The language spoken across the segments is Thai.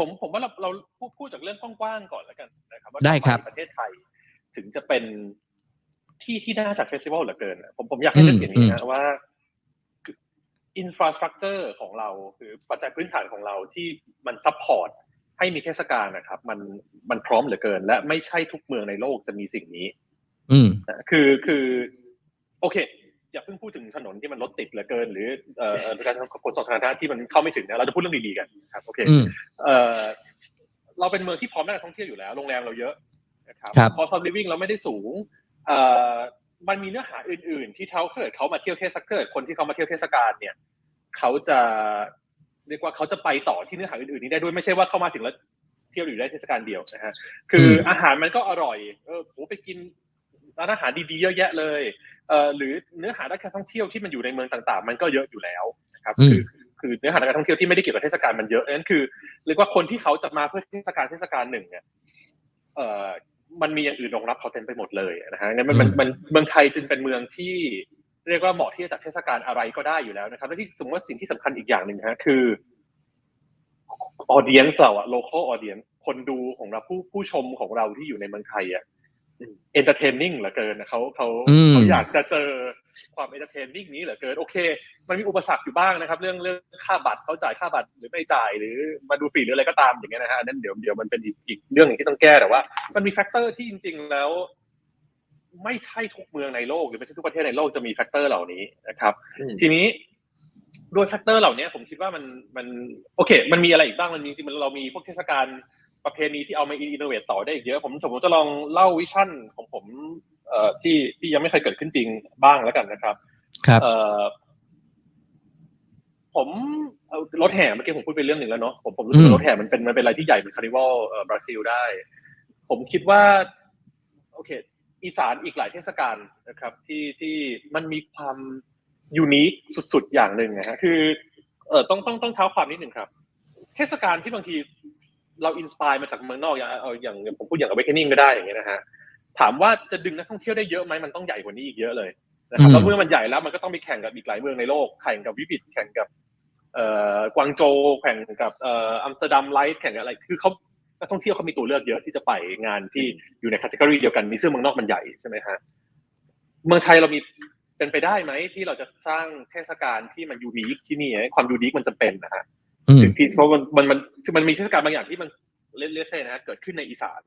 ผมผมว่าเราเราพูดพูดจากเรื่องกว้างๆก่อนแล้วกันนะครับว่าได้ครับทำมประเทศไทย ถึงจะเป็นที่ที่น่าจัดเฟสติวัลเหลือเกินอะผมผมอยากให้นึกอย่างนี้นะว่าอินฟราสตรักเจอร์ของเราคือปัจจัยพื้นฐานของเราที่มันซัพพอร์ตให้มีเทศกาลนะครับ มันมันพร้อมเหลือเกิน และไม่ใช่ทุกเมืองในโลกจะมีสิ่งนี้ อืมนะคือคือ โอเค อย่าเพิ่งพูดถึงถนนที่มันรถติดเหลือเกิน หรือเอ่อเอ่อการขนส่งสาธารณะที่มันเข้าไม่ถึงนะเราจะพูดเรื่องดีๆกันครับโอเคอืมเอ่อเราเป็นเมืองที่พร้อมด้านการท่องเที่ยวอยู่แล้วโรงแรมเราเยอะนะครับครับคอสอฟลิฟวิ่งเราไม่ได้สูงเอ่อมันมีเนื้อหาอื่น ๆ ที่เขาเกิดเขามาเที่ยวเทศกาลเกิดคนที่เขามาเที่ยวเทศกาลเนี่ยเขาจะเรียกว่าเขาจะไปต่อที่เนื้อหาอื่น ๆ นี้ได้ด้วยไม่ใช่ว่าเข้ามาถึงแล้วเที่ยวอยู่ได้เทศกาลเดียวนะฮะคืออมอาหารมันก็อร่อยเออโหไปกิน ร้านอาหารดีๆเยอะแยะเลยเอ่อหรือเนื้อหาด้านการท่องเที่ยวที่มันอยู่ในเมืองต่างๆ มันก็เยอะอยู่แล้วนะครับอืมคือคือเนื้อหาด้านการท่องเที่ยวที่ไม่ได้เกี่ยวกับเทศกาลมันเยอะนั่นคือเรียกว่าคนที่เขาจะมาเพื่อเทศกาลเทศกาลหนึ่งเนี่ยเอ่อมันมีอย่างอื่นรองรับเขาเต็มไปหมดเลยนะฮะงั้นมันมันมันเมืองไทยจึงเป็นเมืองที่ เรียกว่าเหมาะที่จะจัดเทศกาลอะไรก็ได้อยู่แล้วนะครับและที่สมมติว่าสิ่งที่สำคัญอีกอย่างหนึ่งนะฮะคือ audience เราอะ local audience คนดูของเราผู้ผู้ชมของเราที่อยู่ในเมืองไทยอะ entertaining เหลือเกินนะเขาเขาอืมเขาอยากจะเจอความ entertaining นี้เหลือเกิน โอเค มันมีอุปสรรคอยู่บ้างนะครับ เรื่องเรื่องค่าบัตรเขาจ่ายค่าบัตรหรือไม่จ่ายหรือมาดูฟรีหรืออะไรก็ตามอย่างเงี้ยนะฮะอันนั้นเดี๋ยวเดี๋ยวมันเป็นอีกอีกเรื่องหนึงที่ต้องแก้แต่ว่า มันมีแฟกเตอร์ที่จริง ๆ แล้ว ไม่ใช่ทุกเมืองในโลก หรือไม่ใช่ทุกประเทศในโลกจะมีแฟกเตอร์เหล่านี้นะครับ ทีนี้ด้วยแฟกเตอร์เหล่านี้ผมคิดว่ามันมันโอเค มันมีอะไรอีกบ้างมันจริงๆมันเรามีพวกเทศกาล ประเพณีที่เอามาอินโนเวตต่อได้อีกเยอะ ผมผมจะลองเล่าวิชั่นของผมเอ่อที่ที่ยังไม่เคยเกิดขึ้นจริงบ้างแล้วกันนะครับ ครับเอ่อผมเอารถแห่เมื่อกี้ผมพูดไปเรื่องหนึ่งแล้วเนาะผมผมรู้สึกอืมว่ารถแห่มันเป็นมันเป็นอะไรที่ใหญ่เหมือนคาร์นิวัลเอ่อบราซิลได้ ผมคิดว่า โอเค อีสานอีกหลายเทศกาลนะครับ ที่ที่มันมีความยูนิคสุดๆอย่างหนึ่งนะฮะคือเออต้องต้องต้องเท้าความนิดหนึ่งครับ เทศกาลที่บางที เราอินสปายมาจากเมืองนอกอย่างเอาอย่างอย่างผมพูดอย่าง awakening ก็ได้อย่างเงี้ยนะฮะถามว่าจะดึงนักท่องเที่ยวได้เยอะไหมมันต้องใหญ่กว่านี้อีกเยอะเลยนะครับอืมแล้วเมื่อมันใหญ่แล้วมันก็ต้องไปแข่งกับอีกหลายเมืองในโลกแข่งกับวิบิตแข่งกับเอ่อกวางโจวแข่งกับเอ่ออัมสเตอร์ดัมไลท์แข่งกับอะไรคือเขานักท่องเที่ยวเขามีตัวเลือกเยอะที่จะไปงานที่อยู่ในคัต e g o r y เดียวกันมีเสื้อเมืองนอกมันใหญ่ใช่ไหมฮะเมืองไทยเรามีเป็นไปได้ไหมที่เราจะสร้างเทศกาลที่มันยูนิคที่นี่ความยูนิคมันจะเป็นนะฮะอืม ถึงที่เพราะมันมันมันคือมันมีเทศกาลบางอย่างที่มันเลเลเซ่นะฮะเกิดขึ้นในอีสาน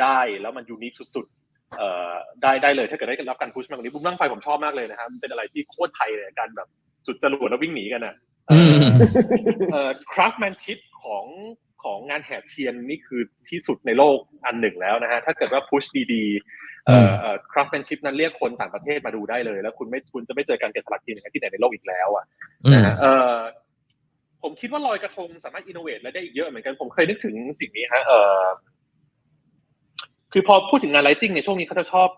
ได้แล้วมันยูนิคสุดๆเอ่อได้ได้เลยถ้าเกิดได้รับการพุชมากกว่านี้บุ้มนั่งไฟผมชอบมากเลยนะฮะมันเป็นอะไรที่โคตรไทยเลยการแบบจุดจรวดแล้ววิ่งหนีกันอะอืมเอ่อคราฟแมนชิพของของงานแห่เทียนนี่คือที่สุดในโลกอันหนึ่งแล้วนะฮะถ้าเกิดว่าพุชดีๆเอ่อเอ่อคราฟแมนชิพนั้นเรียกคนต่างประเทศมาดูได้เลย แล้วคุณไม่คุณจะไม่เจอการแกะสลักเทียนอย่างนั้นที่ไหนในโลกอีกแล้วอะอืมนะฮะเอ่อ ผมคิดว่าลอยกระทงสามารถอินโนเวทและได้อีกเยอะเหมือนกันผมเคยนึกถึงสิ่งนี้ฮะเอ่อคือพอพูดถึงงานไลติ้งในช่วงนี้เขาจะชอบ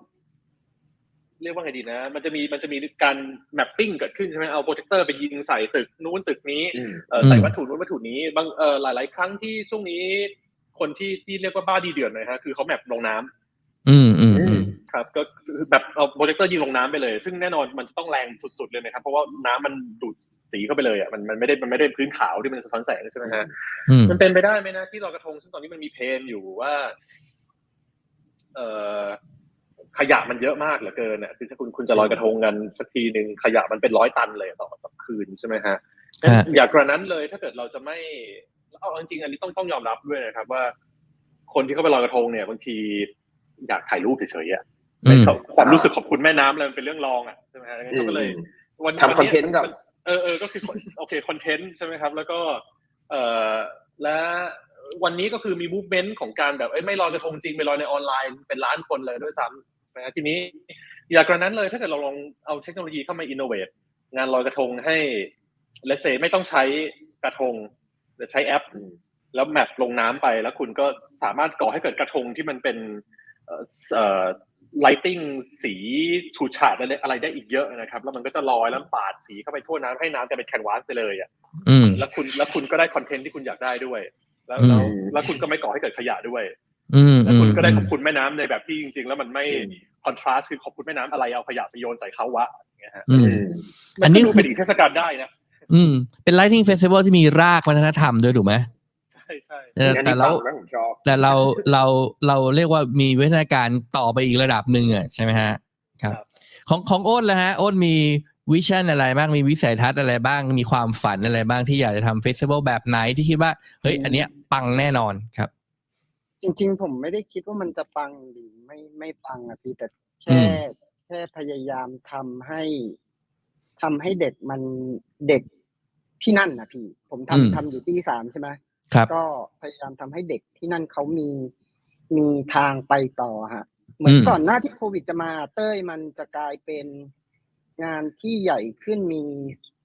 เรียกว่าไงดีนะ มันจะมีมันจะมีการแมปปิ้งเกิดขึ้นใช่ไหมเอาโปรเจคเตอร์ไปยิงใส่ตึกนู้นตึกนี้เอ่อใส่อืมวัตถุนู้นวัตถุนี้บางเอ่อหลาย ๆ ครั้งที่ช่วงนี้ คนที่ที่เรียกว่าบ้าดีเดือดหน่อยฮะคือเขาแมปลงน้ำอืมอืมอืม ครับก็คือแบบเอาโปรเจคเตอร์ยิงลงน้ำไปเลย ซึ่งแน่นอนมันจะต้องแรงสุดๆเลยนะครับ เพราะว่าน้ำมันดูดสีเข้าไปเลยอะมันมันไม่ได้มันไม่ได้พื้นขาวที่มันสะท้อนแสงใช่ไหมฮะอืมมันเป็นไปได้ไหมนะที่ลอยกระทงซึ่งตอนนี้มันมีเพนอยู่ว่า เอ่อขยะมันเยอะมากเหลือเกินอะคือถ้าคุณคุณจะลอยกระทงกันสักทีหนึ่งขยะมันเป็นร้อยตันเลยต่อต่อคืนใช่ไหมฮะฮะอย่ากระนั้นเลย ถ้าเกิดเราจะไม่เอาจริงๆอันนี้ต้องต้องยอมรับด้วยนะครับ ว่า คนที่เข้าไปลอยกระทงเนี่ยบางทีอยากถ่ายรูปเฉยๆอะอืม ความรู้สึกขอบคุณแม่น้ำอะไรมันเป็นเรื่องรองอะใช่ไหมฮะงั้นเขาก็เลยวันทำคอนเทนต์ก่อนเออเออก็คือโอเคคอนเทนต์ใช่ไหมครับ แล้วก็ เอ่อและวันนี้ก็คือมีมูฟเมนต์ของการแบบเอ้ยไม่ลอยกระทงจริงไปลอยในออนไลน์เป็นล้านคนเลยด้วยซ้ำนะทีนี้ อย่างกระนั้นเลยถ้าเกิดเราลองเอาเทคโนโลยีเข้ามาอินโนเวทงานลอยกระทงให้เลเซไม่ต้องใช้กระทงแต่ใช้แอป แล้วแมปลงน้ำไปแล้วคุณก็สามารถก่อให้เกิดกระทงที่มันเป็น เอ่อเอ่อ lighting สีฉูดฉาดอะไรอะไรได้อีกเยอะนะครับ แล้วมันก็จะลอยแล้วปาดสีเข้าไปทั่วน้ำให้น้ำกลายเป็นแคนวาสไปเลยอะอืมแล้วคุณแล้วคุณก็ได้คอนเทนต์ที่คุณอยากได้ด้วย แล้วอืมแล้วแล้วคุณก็ไม่ก่อให้เกิดขยะด้วยอืมแล้วคุณก็ได้ขอบอืมคุณแม่น้ำในแบบที่จริง ๆ แล้วมันไม่คอนทราสต์คือขอบคุณแม่น้ำอะไรเอาขยะไปโยนใส่เขาวะอย่างเงี้ยฮะอืมมัอันนนี้ก็ดูคือเป็นอีกเทศกาลได้นะอืมเป็น Lighting Festival ที่มีรากวัฒนธรรมด้วยถูกไหม ใช่เอออันแต่นี้เราฟังแล้วผมชอบแต่เราเราเราเรียกว่ามีวิทยาการต่อไปอีกระดับหนึ่งอะใช่ไหมฮะครับ ของของโอ้นแล้วฮะโอ้นมีวิชั่นอะไรบ้างมีวิสัยทัศน์อะไรบ้าง มีความฝันอะไรบ้างที่อยากจะทำเฟสติวัลแบบไหนที่คิดว่า เฮ้ย อันเนี้ยปังแน่นอนครับ จริง ๆ ผมไม่ได้คิดว่ามันจะปังหรือไม่ไม่ปังอะพี่แต่อืแค่มแค่พยายามทำให้ทำให้เด็กมันเด็กที่นั่นนะพี่ ผมทำอืมทำอยู่ที่สามใช่ไหมครับ ก็พยายามทำให้เด็กที่นั่นเขามีมีทางไปต่อฮะ เหมือนอืมก่อนหน้าที่โควิดจะมาเต้ยมันจะกลายเป็นงานที่ใหญ่ขึ้นมี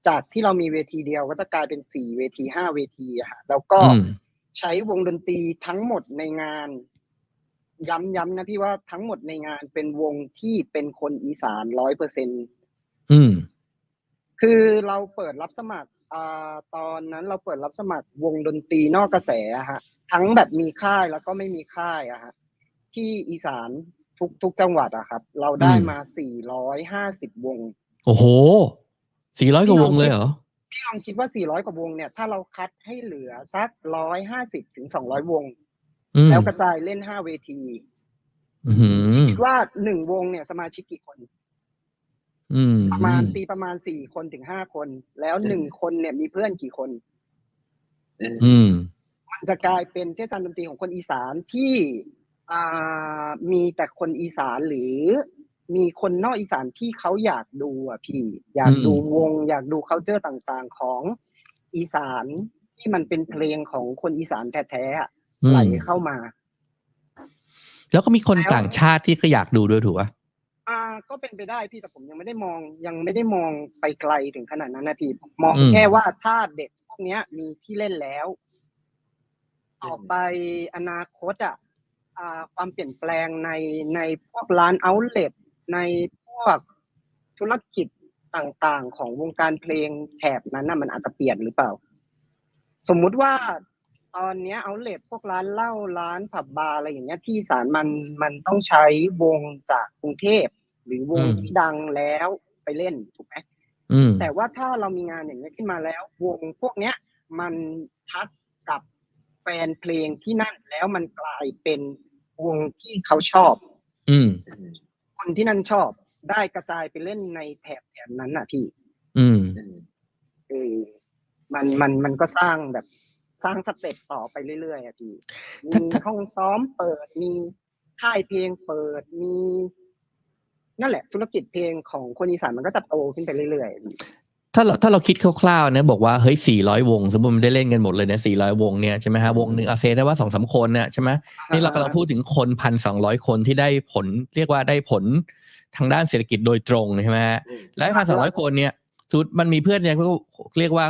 จากที่เรามีเวทีเดียวก็จะกลายเป็นสี่เวทีห้าเวทีอะฮะแล้วก็อืมใช้วงดนตรีทั้งหมดในงาน ย้ำย้ำนะพี่ว่าทั้งหมดในงานเป็นวงที่เป็นคนอีสานร้อยเปอร์เซ็นอืมคือเราเปิดรับสมัครอ่า ตอนนั้นเราเปิดรับสมัครวงดนตรีนอกกระแสอะฮะ ทั้งแบบมีค่ายแล้วก็ไม่มีค่ายอะฮะที่อีสานทุกทุกจังหวัดอะครับ เราได้อืมมาสี่ร้อยห้าสิบวง โอ้โหสี่ร้อยกว่าวงเลยเหรอพี่ลองคิดว่าสี่ร้อยกว่าวงเนี่ย ถ้าเราคัดให้เหลือสักร้อยห้าสิบถึงสองร้อยวงอืมแล้วกระจายเล่นห้าเวทีอืมคิดว่าหนึ่งวงเนี่ยสมาชิกกี่คน อืมประมาณตีประมาณสี่คนถึงห้าคน แล้วหนึ่งคนเนี่ยมีเพื่อนกี่คนอืมมันจะกลายเป็นเทศกาลดนตรีของคนอีสานที่อ่ามีแต่คนอีสานหรือมีคนนอกอีสานที่เขาอยากดูอะพี่ อยากดูวง อยากดู c u เจอร์ต่างๆของอีสานที่มันเป็นเพลงของคนอีสานแท้ๆอะอืมไหลเข้ามา แล้วก็มีคนแล้วต่างชาติที่ก็อยากดูด้วยถูกป่ะ อ่าก็เป็นไปได้พี่แต่ผมยังไม่ได้มองยังไม่ได้มองไปไกลถึงขนาดนั้นนะพี่มองอืม แค่ว่าถ้าเด็กพวกเนี้ย มีที่เล่นแล้ว ต่อไปอนาคตอะอ่าความเปลี่ยนแปลงในในพวกร้านเอาท์เล็ตในพวกธุรกิจต่างๆ ของวงการเพลงแถบนั้นน่ะมันอาจจะเปลี่ยนหรือเปล่า สมมุติว่าตอนเนี้ยเอาท์เล็ตพวกร้านเหล้าร้านผับบาร์อะไรอย่างเงี้ยที่อีสารมันมันต้องใช้วงจากกรุงเทพ หรือวงอืมที่ดังแล้วไปเล่นถูกไหมอืมแต่ว่าถ้าเรามีงานอย่างนี้ยขึ้นมาแล้ว วงพวกเนี้ย มันทัดกับแฟนเพลงที่นั่นแล้วมันกลายเป็นวงที่เขาชอบ อืมคนที่นั่นชอบได้กระจายไปเล่นในแถบแถบนั้นน่ะพี่ อืมเออมันมันมันก็สร้างแบบสร้างสเต็ปต่อไปเรื่อยๆอะพี่ มีถ้าถ้าห้องซ้อมเปิด มีค่ายเพลงเปิด มี นั่นแหละธุรกิจเพลงของคนอีสานมันก็จะโตขึ้นไปเรื่อยๆพี่ถ้าเราถ้าเราคิดคร่าวๆนะบอกว่าเฮ้ยสี่ร้อยวง สมมติมันได้เล่นกันหมดเลยนะสี่ร้อยวงเนี่ยใช่ไหมฮะวงหนึ่งอาเซได้ว่าสองสามคนเนี่ยใช่ไหมนี่เรากำลังพูดถึงคนพันสองร้อยคนที่ได้ผล เรียกว่าได้ผลทางด้านเศรษฐกิจโดยตรงใช่ไหมฮะและพันสองร้อยคนเนี่ยสมมุติมันมีเพื่อนเนี่ยก็เรียกว่า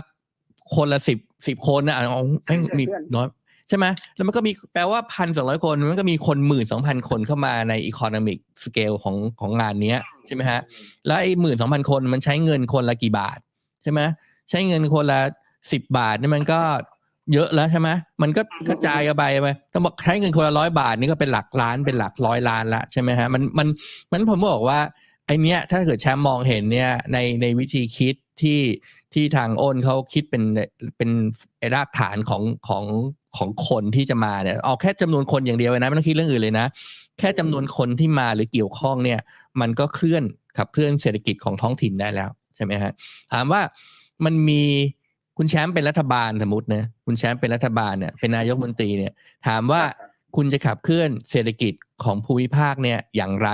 คนละสิบสิบคนนะเอาไม่มีน้อย ใช่ไหมแล้วมันก็มีแปลว่าพันสองร้อยคน มันก็มีคนหมื่นสองพันคนเข้ามาในอีโคโนมิกสเกลของของงานเนี้ยใช่ไหมฮะ แล้วไอ้หมื่นสองพันคนมันใช้เงินคนละกี่บาท ใช่ไหมใช้เงินคนละสิบบาทนี่มันก็เยอะแล้วใช่ไหมมันก็กระจายกันไปไปต้องบอกใช้เงินคนละร้อยบาทนี่ก็เป็นหลักล้านเป็นหลักร้อยล้านละใช่ไหมฮะ มันมันมันผมบอกว่าไอเนี้ยถ้าเกิดแชมป์มองเห็นเนี่ยในในวิธีคิดที่ที่ทางอ้นเขาคิดเป็นเป็นไอ้รากฐานของของ ของคนที่จะมาเนี่ยเอาแค่จำนวนคนอย่างเดียวนะไม่ต้องคิดเรื่องอื่นเลยนะ แค่จำนวนคนที่มาหรือเกี่ยวข้องเนี่ย มันก็เคลื่อนขับเคลื่อนเศรษฐกิจของท้องถิ่นได้แล้วใช่ไหมฮะถามว่ามันมีคุณแชมป์เป็นรัฐบาลสมมตินะคุณแชมป์เป็นรัฐบาลเนี่ยเป็นนายกมนตรีเนี่ย ถามว่าคุณจะขับเคลื่อนเศรษฐกิจของภูมิภาคเนี่ยอย่างไร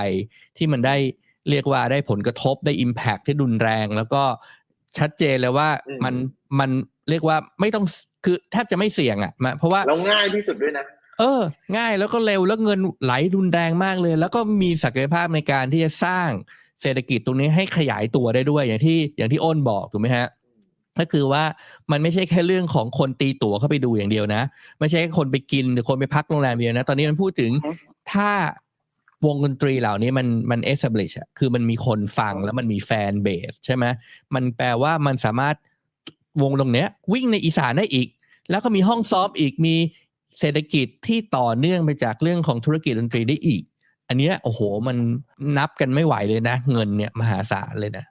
ที่มันได้เรียกว่าได้ผลกระทบได้ Impact ที่รุนแรง แล้วก็ชัดเจนเลยว่ามันมันเรียกว่าไม่ต้อง คือแทบจะไม่เสี่ยงอะ่ะมาเพราะว่าแล้วง่ายที่สุดด้วยนะเออ ง่ายแล้วก็เร็วแล้วเงินไหลรุนแรงมากเลย แล้วก็มีศักยภาพในการที่จะสร้างเศรษฐกิจตรงนี้ให้ขยายตัวได้ด้วยอย่างที่อย่างที่อ้นบอกถูกไหมฮะก็คือว่ามันไม่ใช่แค่เรื่องของคนตีตั๋วเข้าไปดูอย่างเดียวนะ ไม่ใช่แค่คนไปกินหรือคนไปพักโรงแรมเดียวนะ ตอนนี้มันพูดถึงอือฮึถ้าวงดนตรีเหล่านี้มันมัน establish อะคือมันมีคนฟังแล้วมันมีแฟนเบสใช่ไหมมันแปลว่ามันสามารถวงตรงเนี้ย วิ่งในอีสานได้อีก แล้วก็มีห้องซ้อมอีกมีเศรษฐกิจที่ต่อเนื่องไปจากเรื่องของธุรกิจดนตรีได้อีก อันเนี้ยโอ้โหมันนับกันไม่ไหวเลยนะ เงินเนี่ยมหาศาลเลยนะ